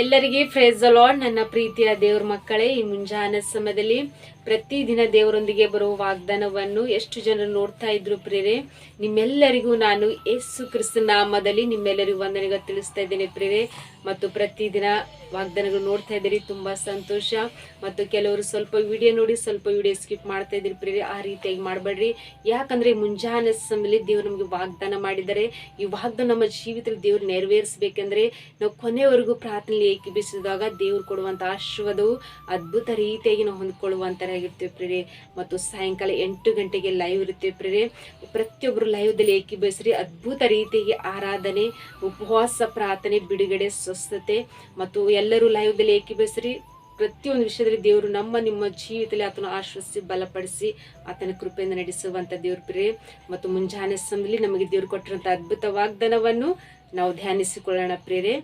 ಎಲ್ಲರಿಗೆ ಫ್ರೇಸ್ ಅಲಾಡ್ ನನ್ನ ಪ್ರೀತಿಯ ದೇವ್ರ ಮಕ್ಕಳೇ, ಈ ಮುಂಜಾನೆ ಸಮಯದಲ್ಲಿ ಪ್ರತಿದಿನ ದೇವರೊಂದಿಗೆ ಬರುವ ವಾಗ್ದಾನವನ್ನು ಎಷ್ಟು ಜನರು ನೋಡ್ತಾ ಇದ್ರು ಪ್ರೇರೆ ನಿಮ್ಮೆಲ್ಲರಿಗೂ ನಾನು ಯೇಸು ಕ್ರಿಸ್ತ ನಾಮದಲ್ಲಿ ನಿಮ್ಮೆಲ್ಲರಿಗೂ ವಂದನೆಗ ತಿಳಿಸ್ತಾ ಇದ್ದೇನೆ ಪ್ರೇರೆ ಮತ್ತು ಪ್ರತಿದಿನ ವಾಗ್ದಾನಗಳು ನೋಡ್ತಾ ಇದ್ದೀರಿ, ತುಂಬಾ ಸಂತೋಷ. ಮತ್ತು ಕೆಲವರು ಸ್ವಲ್ಪ ವಿಡಿಯೋ ನೋಡಿ, ಸ್ವಲ್ಪ ವಿಡಿಯೋ ಸ್ಕಿಪ್ ಮಾಡ್ತಾ ಇದ್ದೀರಿ ಪ್ರೇರೆ ಆ ರೀತಿಯಾಗಿ ಮಾಡಬೇಡ್ರಿ. ಯಾಕಂದ್ರೆ ಮುಂಜಾನೆ ಸಮಯದಲ್ಲಿ ದೇವರು ನಮಗೆ ವಾಗ್ದಾನ ಮಾಡಿದ್ದಾರೆ. ಈ ವಾಗ್ದಾನ ನಮ್ಮ ಜೀವಿತದಲ್ಲಿ ದೇವ್ರು ನೆರವೇರಿಸಬೇಕಂದ್ರೆ ನಾವು ಕೊನೆವರೆಗೂ ಪ್ರಾರ್ಥನೆ ಏಕೀಭಿಸಿದಾಗ ದೇವ್ರು ಕೊಡುವಂಥ ಆಶೀರ್ವಾದವು ಅದ್ಭುತ ರೀತಿಯಾಗಿ ನಾವು ಹೊಂದ್ಕೊಳ್ಳುವಂಥರಾಗಿರ್ತೀವಿ ಪ್ರೀರಿ ಮತ್ತು ಸಾಯಂಕಾಲ ಎಂಟು ಗಂಟೆಗೆ ಲೈವ್ ಇರುತ್ತೆ ಪ್ರೀರಿ ಪ್ರತಿಯೊಬ್ಬರು ಲೈವ್ದಲ್ಲಿ ಏಕೀಭವಿಸ್ರಿ ಅದ್ಭುತ ರೀತಿಯಾಗಿ ಆರಾಧನೆ, ಉಪವಾಸ, ಪ್ರಾರ್ಥನೆ, ಬಿಡುಗಡೆ, ಸ್ವಸ್ಥತೆ ಮತ್ತು ಎಲ್ಲರೂ ಲೈವ್ದಲ್ಲಿ ಏಕೀಭವಿಸ್ರಿ ಪ್ರತಿಯೊಂದು ವಿಷಯದಲ್ಲಿ ದೇವರು ನಮ್ಮ, ನಿಮ್ಮ ಜೀವಿತದಲ್ಲಿ ಆತನ ಆಶ್ವಸಿಸಿ ಬಲಪಡಿಸಿ ಆತನ ಕೃಪೆಯಿಂದ ನಡೆಸುವಂತ ದೇವ್ರ ಪ್ರಿಯೆ ಮತ್ತು ಮುಂಜಾನೆ ಸಮಯದಲ್ಲಿ ನಮಗೆ ದೇವ್ರು ಕೊಟ್ಟಿರುವಂಥ ಅದ್ಭುತ ವಾಗ್ದಾನವನ್ನು ನಾವು ಧ್ಯಾನಿಸಿಕೊಳ್ಳೋಣ ಪ್ರೇರೆ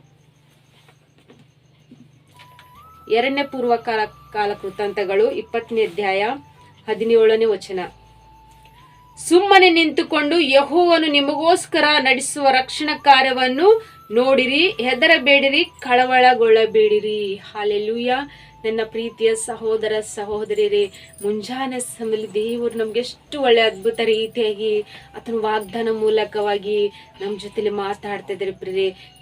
ಎರಡನೇ ಪೂರ್ವ ಕಾಲ ಕಾಲ ಕೃತಾಂತಗಳು ಇಪ್ಪತ್ತನೇ ಅಧ್ಯಾಯ ಹದಿನೇಳನೇ ವಚನ. ಸುಮ್ಮನೆ ನಿಂತುಕೊಂಡು ಯಹೋವನು ನಿಮಗೋಸ್ಕರ ನಡೆಸುವ ರಕ್ಷಣಾ ಕಾರ್ಯವನ್ನು ನೋಡಿರಿ, ಹೆದರಬೇಡಿರಿ, ಕಳವಳಗೊಳ್ಳಬೇಡಿರಿ. ಹಾಲೆಲೂಯ. ನನ್ನ ಪ್ರೀತಿಯ ಸಹೋದರ ಸಹೋದರಿಯರೇ, ಮುಂಜಾನೆ ಸಮಯದಲ್ಲಿ ದೇವರು ನಮ್ಗೆ ಎಷ್ಟು ಒಳ್ಳೆ ಅದ್ಭುತ ರೀತಿಯಾಗಿ ಆತನ ವಾಗ್ದಾನ ಮೂಲಕವಾಗಿ ನಮ್ಮ ಜೊತೆಲಿ ಮಾತಾಡ್ತಾ ಇದ್ದಾರೆ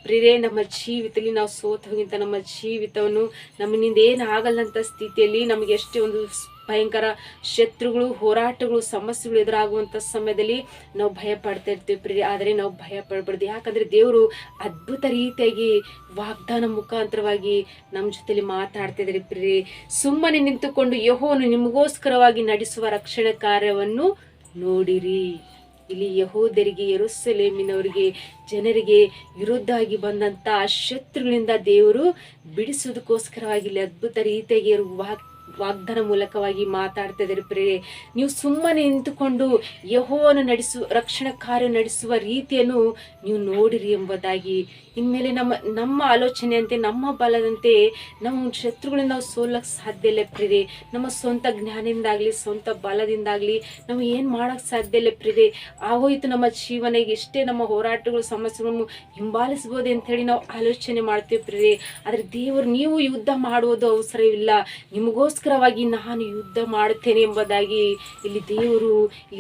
ಪ್ರಿರೇ ನಮ್ಮ ಜೀವಿತದಲ್ಲಿ ನಾವು ಸೋತ ಹೋಗಿಂತ ನಮ್ಮ ಜೀವಿತವನ್ನು ನಮ್ಮನಿಂದ ಏನಾಗಲ್ಲ ಅಂತ ಸ್ಥಿತಿಯಲ್ಲಿ ನಮಗೆ ಎಷ್ಟೇ ಒಂದು ಭಯಂಕರ ಶತ್ರುಗಳು, ಹೋರಾಟಗಳು, ಸಮಸ್ಯೆಗಳು ಎದುರಾಗುವಂತ ಸಮಯದಲ್ಲಿ ನಾವು ಭಯ ಪಡ್ತಾ ಇರ್ತೀವಿ ಪ್ರಿಯ ಆದರೆ ನಾವು ಭಯ ಪಡಬಾರ್ದು. ಯಾಕಂದ್ರೆ ದೇವರು ಅದ್ಭುತ ರೀತಿಯಾಗಿ ವಾಗ್ದಾನ ಮುಖಾಂತರವಾಗಿ ನಮ್ಮ ಜೊತೆಲಿ ಮಾತಾಡ್ತಿದ್ದಾರೆ ಪ್ರಿಯ ಸುಮ್ಮನೆ ನಿಂತುಕೊಂಡು ಯಹೋನು ನಿಮಗೋಸ್ಕರವಾಗಿ ನಡೆಸುವ ರಕ್ಷಣೆ ಕಾರ್ಯವನ್ನು ನೋಡಿರಿ. ಇಲ್ಲಿ ಯಹೋದರಿಗೆ ಯೆರೂಸಲೇಮಿನವರಿಗೆ, ಜನರಿಗೆ ವಿರುದ್ಧವಾಗಿ ಬಂದಂತ ಶತ್ರುಗಳಿಂದ ದೇವರು ಬಿಡಿಸೋದಕ್ಕೋಸ್ಕರವಾಗಿ ಇಲ್ಲಿ ಅದ್ಭುತ ರೀತಿಯಾಗಿ ವಾಗ್ ವಾಗ್ದಾನ ಮೂಲಕವಾಗಿ ಮಾತಾಡ್ತಾ ಇದ್ದಾರೆ ಪ್ರೇರೆ ನೀವು ಸುಮ್ಮನೆ ನಿಂತುಕೊಂಡು ಯಹೋವನ್ನು ನಡೆಸುವ ರಕ್ಷಣಾ ಕಾರ್ಯ ನಡೆಸುವ ರೀತಿಯನ್ನು ನೀವು ನೋಡಿರಿ ಎಂಬುದಾಗಿ. ಇನ್ಮೇಲೆ ನಮ್ಮ ನಮ್ಮ ಆಲೋಚನೆಯಂತೆ, ನಮ್ಮ ಬಲದಂತೆ ನಮ್ಮ ಶತ್ರುಗಳನ್ನ ನಾವು ಸೋಲಕ್ಕೆ ಸಾಧ್ಯ ಇಲ್ಲ ಪ್ರೇರೆ ನಮ್ಮ ಸ್ವಂತ ಜ್ಞಾನದಿಂದಾಗ್ಲಿ, ಸ್ವಂತ ಬಲದಿಂದಾಗ್ಲಿ ನಾವು ಏನು ಮಾಡೋಕ್ಕೆ ಸಾಧ್ಯ ಇಲ್ಲ ಪ್ರೇರೆ ಆಗೋಯ್ತು ನಮ್ಮ ಜೀವನಿಗೆ ಎಷ್ಟೇ ನಮ್ಮ ಹೋರಾಟಗಳು, ಸಮಸ್ಯೆಗಳನ್ನು ಹಿಂಬಾಲಿಸ್ಬೋದು ಅಂತ ಹೇಳಿ ನಾವು ಆಲೋಚನೆ ಮಾಡ್ತೀವಿ ಪ್ರೇರೆ ಆದರೆ ದೇವರು, ನೀವು ಯುದ್ಧ ಮಾಡುವುದು ಅವಸರವಿಲ್ಲ. ನಿಮಗೋಸ್ಕರವಾಗಿ ನಾನು ಯುದ್ಧ ಮಾಡುತ್ತೇನೆ ಎಂಬುದಾಗಿ ಇಲ್ಲಿ ದೇವರು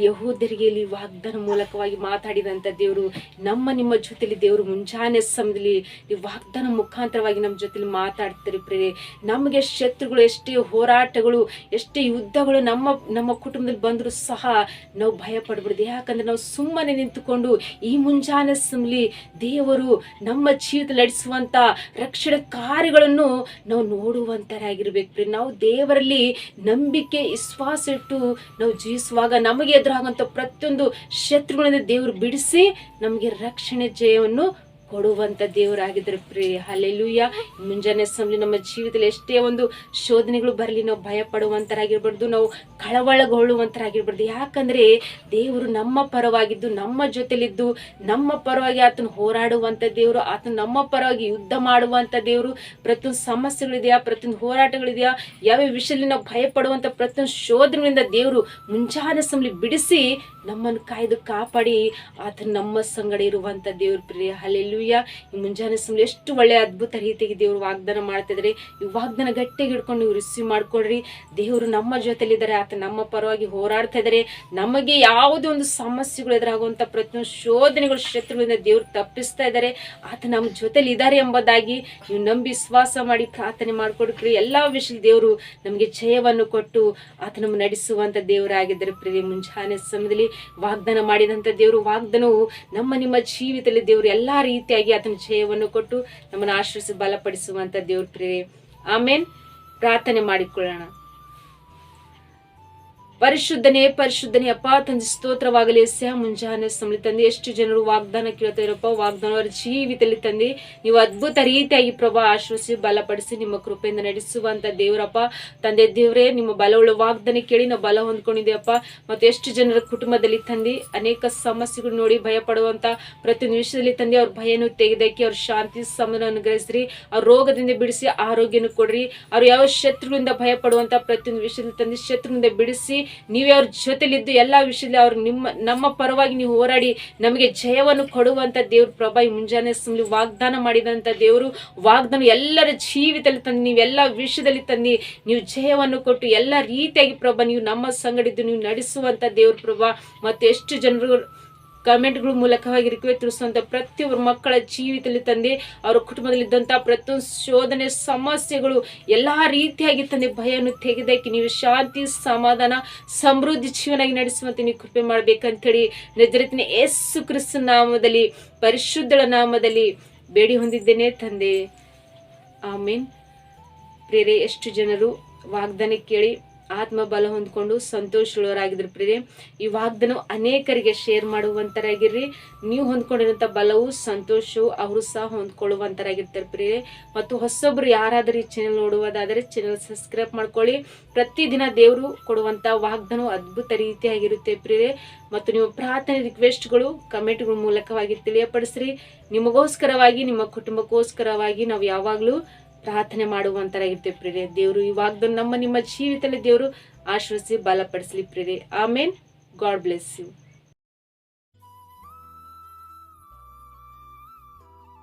ಯಹೋದರಿಗೆ ಇಲ್ಲಿ ವಾಗ್ದಾನ ಮೂಲಕವಾಗಿ ಮಾತಾಡಿದಂಥ ದೇವರು, ನಮ್ಮ ನಿಮ್ಮ ಜೊತೆಲಿ ದೇವರು ಮುಂಜಾನೆ ಸಮಯದಲ್ಲಿ ವಾಗ್ದಾನ ಮುಖಾಂತರವಾಗಿ ನಮ್ಮ ಜೊತೆಲಿ ಮಾತಾಡ್ತಾರೆ ಪ್ರೇರೆ ನಮಗೆ ಶತ್ರುಗಳು, ಎಷ್ಟೇ ಹೋರಾಟಗಳು, ಎಷ್ಟೇ ಯುದ್ಧಗಳು ನಮ್ಮ ನಮ್ಮ ಕುಟುಂಬದಲ್ಲಿ ಬಂದರೂ ಸಹ ನಾವು ಭಯ ಪಡ್ಬಾರ್ದು ಯಾಕಂದ್ರೆ ನಾವು ಸುಮ್ಮನೆ ನಿಂತುಕೊಂಡು ಈ ಮುಂಜಾನೆ ಸಮಲಿ ದೇವರು ನಮ್ಮ ಜೀವಿತ ನಡೆಸುವಂತ ರಕ್ಷಣೆ ಕಾರ್ಯಗಳನ್ನು ನಾವು ನೋಡುವಂತರಾಗಿರ್ಬೇಕು ಪ್ರೇ ನಾವು ದೇವರಲ್ಲಿ ನಂಬಿಕೆ, ವಿಶ್ವಾಸ ಇಟ್ಟು ನಾವು ಜೀವಿಸುವಾಗ ನಮಗೆ ಎದುರಾಗುವಂಥ ಪ್ರತಿಯೊಂದು ಶತ್ರುಗಳಿಂದ ದೇವರು ಬಿಡಿಸಿ ನಮಗೆ ರಕ್ಷಣೆ, ಜಯವನ್ನು ಕೊಡುವಂತ ದೇವರಾಗಿದ್ದಾರೆ ಪ್ರಿಯ. ಹಲೆಲುಯ್ಯ ಮುಂಜಾನೆ ಸಮಯ ನಮ್ಮ ಜೀವಿತದಲ್ಲಿ ಎಷ್ಟೇ ಒಂದು ಶೋಧನೆಗಳು ಬರಲಿ, ನಾವು ಭಯ ಪಡುವಂತರಾಗಿರ್ಬಾರ್ದು ನಾವು ಕಳವಳಗೊಳ್ಳುವಂತರಾಗಿರ್ಬಾರ್ದು. ಯಾಕಂದ್ರೆ ದೇವರು ನಮ್ಮ ಪರವಾಗಿದ್ದು, ನಮ್ಮ ಜೊತೆಲಿದ್ದು, ನಮ್ಮ ಪರವಾಗಿ ಆತನ ಹೋರಾಡುವಂತ ದೇವರು, ಆತನ ನಮ್ಮ ಪರವಾಗಿ ಯುದ್ಧ ಮಾಡುವಂತ ದೇವರು. ಪ್ರತಿಯೊಂದು ಸಮಸ್ಯೆಗಳಿದೆಯಾ, ಪ್ರತಿಯೊಂದು ಹೋರಾಟಗಳಿದೆಯಾ ಯಾವ ವಿಷಯದಲ್ಲಿ ನಾವು ಭಯ ಪಡುವಂತ ಪ್ರತಿಯೊಂದು ಶೋಧನೆಗಳಿಂದ ದೇವರು ಮುಂಜಾನೆ ಸಮಲಿ ಬಿಡಿಸಿ ನಮ್ಮನ್ನು ಕಾಯ್ದು ಕಾಪಾಡಿ. ಆತನ ನಮ್ಮ ಸಂಗಡ ಇರುವಂತ ದೇವ್ರ ಪ್ರಿಯ. ಹಲೆಲ್ಲೂಯ್ಯ ಈ ಮುಂಜಾನೆ ಸಮಯ ಎಷ್ಟು ಒಳ್ಳೆ ಅದ್ಭುತ ರೀತಿಯಾಗಿ ದೇವರು ವಾಗ್ದಾನ ಮಾಡ್ತಿದ್ರೆ. ಈ ವಾಗ್ದಾನ ಗಟ್ಟಿಗೆ ಹಿಡ್ಕೊಂಡು ನೀವು ರಿಸೀವ್ ಮಾಡ್ಕೊಡ್ರಿ. ದೇವರು ನಮ್ಮ ಜೊತೆಲಿದ್ದಾರೆ, ಆತ ನಮ್ಮ ಪರವಾಗಿ ಹೋರಾಡ್ತಾ ಇದ್ದಾರೆ ನಮಗೆ ಯಾವುದೇ ಒಂದು ಸಮಸ್ಯೆಗಳು ಎದುರಾಗುವಂತ ಪ್ರತಿಯೊಂದು ಶೋಧನೆಗಳು ಶತ್ರುಗಳಿಂದ ದೇವರು ತಪ್ಪಿಸ್ತಾ ಇದ್ದಾರೆ ಆತ ನಮ್ಮ ಜೊತೆಲಿ ಇದ್ದಾರೆ ಎಂಬುದಾಗಿ ನೀವು ನಂಬಿ ವಿಶ್ವಾಸ ಮಾಡಿ ಪ್ರಾರ್ಥನೆ ಮಾಡ್ಕೊಡ್ರಿ ಎಲ್ಲಾ ವಿಷಯ ದೇವರು ನಮಗೆ ಜಯವನ್ನು ಕೊಟ್ಟು ಆತ ನಮ್ಮ ನಡೆಸುವಂತ ದೇವರಾಗಿದ್ದಾರೆ ಪ್ರಿಯ ಮುಂಜಾನೆ ಸಮಯದಲ್ಲಿ ವಾಗ್ದಾನ ಮಾಡಿದಂತ ದೇವರು, ವಾಗ್ದಾನವು ನಮ್ಮ ನಿಮ್ಮ ಜೀವಿತದಲ್ಲಿ ದೇವರು ಎಲ್ಲಾ ರೀತಿಯಾಗಿ ಅದನ್ನ ಜಯವನ್ನು ಕೊಟ್ಟು ನಮ್ಮನ್ನು ಆಶ್ರಯಿಸಿ ಬಲಪಡಿಸುವಂತ ದೇವ್ರ ಪ್ರಿಯ ಆಮೇಲೆ ಪ್ರಾರ್ಥನೆ ಮಾಡಿಕೊಳ್ಳೋಣ. ಪರಿಶುದ್ಧನೇ ಪರಿಶುದ್ಧನೇ ಅಪ್ಪ, ತಂದೆ, ಸ್ತೋತ್ರವಾಗಲಿ ಸಹ ಮುಂಜಾನೆ ಸಮಯ ತಂದೆ. ಎಷ್ಟು ಜನರು ವಾಗ್ದಾನ ಕೇಳ್ತಾ ಇರಪ್ಪ, ವಾಗ್ದಾನ ಅವರ ಜೀವಿತದಲ್ಲಿ ತಂದೆ. ನೀವು ಅದ್ಭುತ ರೀತಿಯಾಗಿ ಪ್ರಭಾ ಆಶ್ವಸಿ ಬಲಪಡಿಸಿ, ನಿಮ್ಮ ಕೃಪೆಯಿಂದ ನಡೆಸುವಂತ ದೇವರಪ್ಪ. ತಂದೆ ದೇವರೇ, ನಿಮ್ಮ ಬಲವುಳ್ಳ ವಾಗ್ದಾನ ಕೇಳಿ ನಾವು ಬಲ ಹೊಂದ್ಕೊಂಡಿದ್ದೇವಪ್ಪ. ಮತ್ತು ಎಷ್ಟು ಜನರ ಕುಟುಂಬದಲ್ಲಿ ತಂದೆ, ಅನೇಕ ಸಮಸ್ಯೆಗಳು ನೋಡಿ ಭಯ ಪಡುವಂತ ಪ್ರತಿ ನಿಮಿಷದಲ್ಲಿ ತಂದೆ, ಅವ್ರ ಭಯನು ತೆಗೆದಕ್ಕೆ, ಅವ್ರ ಶಾಂತಿ ಸಮನ ಅನುಗ್ರಹಿಸ್ರಿ. ಅವ್ರ ರೋಗದಿಂದ ಬಿಡಿಸಿ ಆರೋಗ್ಯನ ಕೊಡ್ರಿ. ಅವ್ರು ಯಾವ ಶತ್ರುಗಳಿಂದ ಭಯ ಪಡುವಂತ ಪ್ರತಿಯೊಂದು ವಿಷಯದಲ್ಲಿ ತಂದೆ ಶತ್ರುವಿಂದ ಬಿಡಿಸಿ ನೀವೇ ಅವ್ರ ಜೊತೆಲಿದ್ದು ಎಲ್ಲ ವಿಷಯದಲ್ಲಿ ಅವ್ರು ನಿಮ್ಮ, ನಮ್ಮ ಪರವಾಗಿ ನೀವು ಹೋರಾಡಿ ನಮಗೆ ಜಯವನ್ನು ಕೊಡುವಂತ ದೇವ್ರ ಪ್ರಭಾ. ಈ ಮುಂಜಾನೆ ಸುಮ್ಮನೆ ವಾಗ್ದಾನ ಮಾಡಿದಂತ ದೇವರು, ವಾಗ್ದಾನ ಎಲ್ಲರ ಜೀವಿತದಲ್ಲಿ ತಂದು, ನೀವೆಲ್ಲ ವಿಷಯದಲ್ಲಿ ತಂದು, ನೀವು ಜಯವನ್ನು ಕೊಟ್ಟು ಎಲ್ಲ ರೀತಿಯಾಗಿ ಪ್ರಭಾ, ನೀವು ನಮ್ಮ ಸಂಗಡಿದ್ದು ನೀವು ನಡೆಸುವಂತ ದೇವ್ರ ಪ್ರಭಾ. ಮತ್ತು ಎಷ್ಟು ಜನರು ಕಮೆಂಟ್ಗಳ ಮೂಲಕವಾಗಿ ರಿಕ್ವೆಸ್ಟ್ ತಿಳಿಸುವಂತ ಪ್ರತಿಯೊಬ್ಬರು ಮಕ್ಕಳ ಜೀವಿತದಲ್ಲಿ ತಂದೆ, ಅವರ ಕುಟುಂಬದಲ್ಲಿದ್ದಂಥ ಪ್ರತಿಯೊಂದು ಶೋಧನೆ ಸಮಸ್ಯೆಗಳು ಎಲ್ಲ ರೀತಿಯಾಗಿ ತಂದೆ ಭಯವನ್ನು ತೆಗೆದಕ್ಕೆ ನೀವು ಶಾಂತಿ, ಸಮಾಧಾನ, ಸಮೃದ್ಧಿ ಜೀವನಾಗಿ ನಡೆಸುವಂತೆ ನೀವು ಕೃಪೆ ಮಾಡ್ಬೇಕಂತೇಳಿ ನಜರತಿನ ಯೇಸು ಕ್ರಿಸ್ತ ನಾಮದಲ್ಲಿ, ಪರಿಶುದ್ಧಳ ನಾಮದಲ್ಲಿ ಬೇಡಿ ಹೊಂದಿದ್ದೇನೆ ತಂದೆ. ಆಮೇನ್. ಪ್ರೇರೆ, ಎಷ್ಟು ಜನರು ವಾಗ್ದಾನ ಕೇಳಿ ಆತ್ಮ ಬಲ ಹೊಂದ್ಕೊಂಡು ಸಂತೋಷವುಳ್ಳವರಾಗಿದ್ರು ಪ್ರಿಯರೇ. ಈ ವಾಗ್ದಾನ ಅನೇಕರಿಗೆ ಶೇರ್ ಮಾಡುವಂತರಾಗಿರ್ರಿ. ನೀವು ಹೊಂದ್ಕೊಂಡಿರುವಂಥ ಬಲವು, ಸಂತೋಷವು ಅವರು ಸಹ ಹೊಂದ್ಕೊಳ್ಳುವಂತರಾಗಿರ್ತಾರೆ ಪ್ರೀತಿ ಮತ್ತು ಹೊಸೊಬ್ರು ಯಾರಾದರೂ ಈ ಚಾನೆಲ್ ನೋಡುವುದಾದರೆ ಚಾನೆಲ್ ಸಬ್ಸ್ಕ್ರೈಬ್ ಮಾಡ್ಕೊಳ್ಳಿ. ಪ್ರತಿದಿನ ದೇವರು ಕೊಡುವಂಥ ವಾಗ್ದಾನ ಅದ್ಭುತ ರೀತಿಯಾಗಿರುತ್ತೆ ಪ್ರೀತಿ ಮತ್ತು ನೀವು ಪ್ರಾರ್ಥನೆ ರಿಕ್ವೆಸ್ಟ್ಗಳು ಕಮೆಂಟ್ಗಳ ಮೂಲಕವಾಗಿ ತಿಳಿಯಪಡಿಸ್ರಿ. ನಿಮಗೋಸ್ಕರವಾಗಿ, ನಿಮ್ಮ ಕುಟುಂಬಕ್ಕೋಸ್ಕರವಾಗಿ ನಾವು ಯಾವಾಗಲೂ ಪ್ರಾರ್ಥನೆ ಮಾಡುವಂತರಾಗಿರ್ತೇವೆ ಪ್ರೇರೆ ದೇವರು ಇವಾಗ ನಮ್ಮ ನಿಮ್ಮ ಜೀವಿತದಲ್ಲಿ ದೇವರು ಆಶ್ರಯಿಸಿ ಬಲಪಡಿಸಲಿ ಪ್ರೇರೆ ಆಮೇನ್ ಗಾಡ್ ಬ್ಲೆಸ್ ಯು.